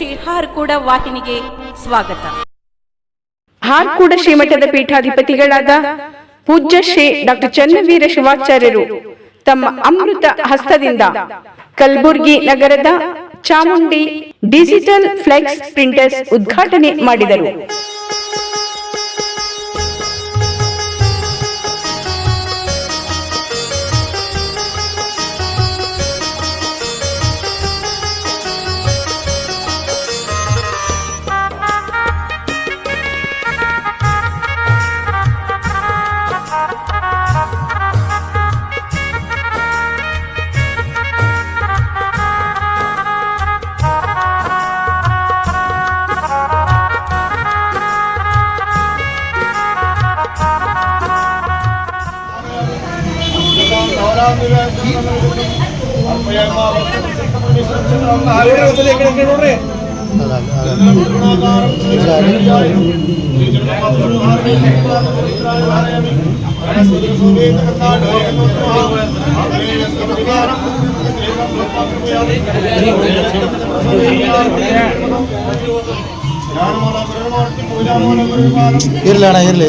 ಶ್ರೀ ಹಾರ್ಕೂಡ ವಾಹಿನಿಗೆ ಸ್ವಾಗತ. ಹಾರ್ಕೂಡ ಶ್ರೀಮಠದ ಪೀಠಾಧಿಪತಿಗಳಾದ ಪೂಜ್ಯ ಶ್ರೀ ಡಾಕ್ಟರ್ ಚನ್ನವೀರ ಶಿವಾಚಾರ್ಯರು ತಮ್ಮ ಅಮೃತ ಹಸ್ತದಿಂದ ಕಲಬುರ್ಗಿ ನಗರದ ಚಾಮುಂಡಿ ಡಿಜಿಟಲ್ ಫ್ಲೆಕ್ಸ್ ಪ್ರಿಂಟರ್ಸ್ ಉದ್ಘಾಟನೆ ಮಾಡಿದರು. ഇരുളാണ് ഇരുളേ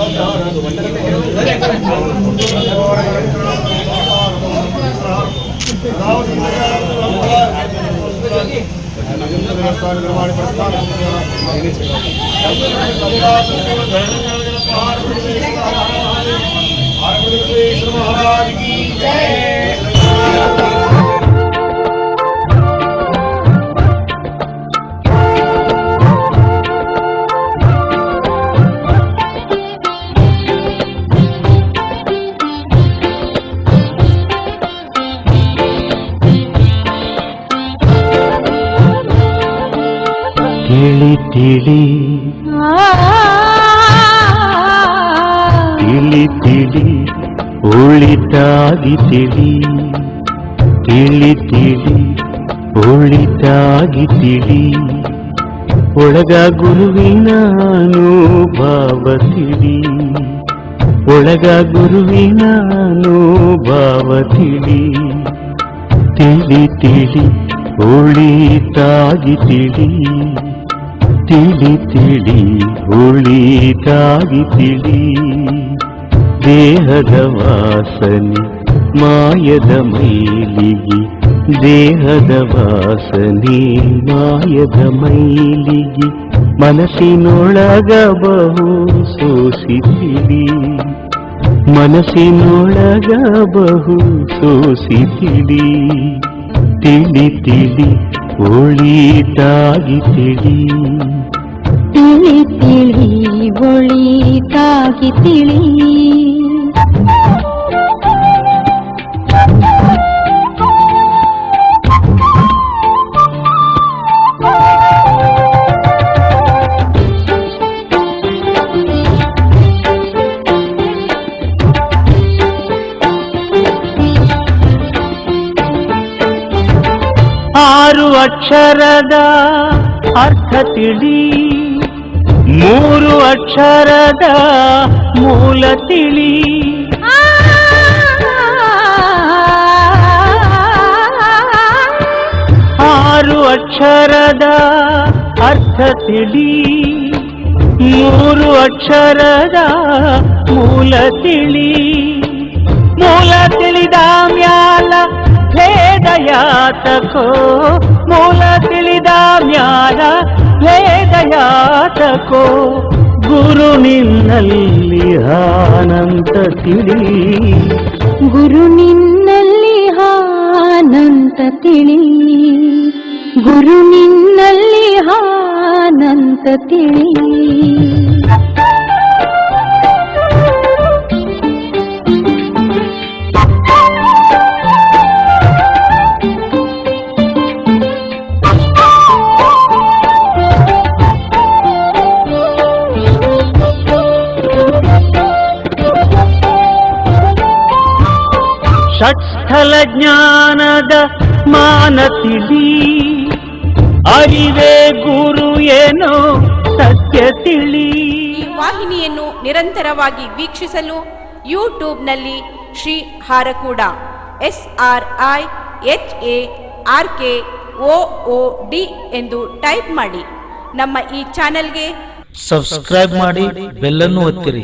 నిర్మాణ ತಿಳಿ ತಿಳಿ ತಿಳಿ ತಿಳಿ ಒಳಿತಾಗಿ ತಿಳಿ ತಿಳಿ ತಿಳಿ ಒಳಿತಾಗಿ ತಿಳಿ ಒಳಗ ಗುರುವಿನ ಅನುಭವ ತಿಳಿ ಒಳಗ ಗುರುವಿನ ಅನುಭವ ತಿಳಿ ತಿಳಿ ತಿಳಿ ಒಳಿತಾಗಿ ತಿಳಿ ತಿಳಿ ತಿಳಿ ಒಳಿತಾಗಿ ತಿಳಿ ದೇಹದ ವಾಸನೆ ಮಾಯದ ಮೈಲಿಗೆ ದೇಹದ ವಾಸನೆ ಮಾಯದ ಮೈಲಿಗೆ ಮನಸ್ಸಿನೊಳಗ ಬಹು ಸೋಸಿತಿಳಿ ಮನಸ್ಸಿನೊಳಗ ಬಹು ಸೋಸಿತಿಳಿ ತಿಳಿ ತಿಳಿ ಒಳಿತಾಗಿ ತಿಳಿ ತಿಳಿ ತಿಳಿ ಒಳಿತಾಗಿ ತಿಳಿ ಅಕ್ಷರದ ಅರ್ಥ ತಿಳಿ. ಮೂರು ಅಕ್ಷರದ ಮೂಲ ತಿಳಿ. ಆರು ಅಕ್ಷರದ ಅರ್ಥ ತಿಳಿ. ಮೂರು ಅಕ್ಷರದ ಮೂಲ ತಿಳಿ. ಯಾತಕೋ, ಮೂಲ ತಿಳಿದ ಮ್ಯಾಲ ಭೇದ ಯಾತಕೋ ಗುರು ನಿನ್ನಲ್ಲಿ ಆನಂತ ತಿಳಿ. ಗುರು ನಿನ್ನಲ್ಲಿ ಆನಂತ ತಿಳಿ. ಗುರು ನಿನ್ನಲ್ಲಿ ಆನಂತ ತಿಳಿ. ಷಟ್ಸ್ಥಲ ಜ್ಞಾನದ ಮಾನ ತಿಳಿ ಅರಿವೇ ಗುರು ಏನೋ ಸತ್ಯ ತಿಳಿ. ಈ ವಾಹಿನಿಯನ್ನು ನಿರಂತರವಾಗಿ ವೀಕ್ಷಿಸಲು ಯೂಟ್ಯೂಬ್ನಲ್ಲಿ Shri Harakuda S R I H A R K O O D ಎಂದು ಟೈಪ್ ಮಾಡಿ. ನಮ್ಮ ಈ ಚಾನೆಲ್ಗೆ ಸಬ್ಸ್ಕ್ರೈಬ್ ಮಾಡಿ ಬೆಲ್ಲನ್ನು ಒತ್ತಿರಿ.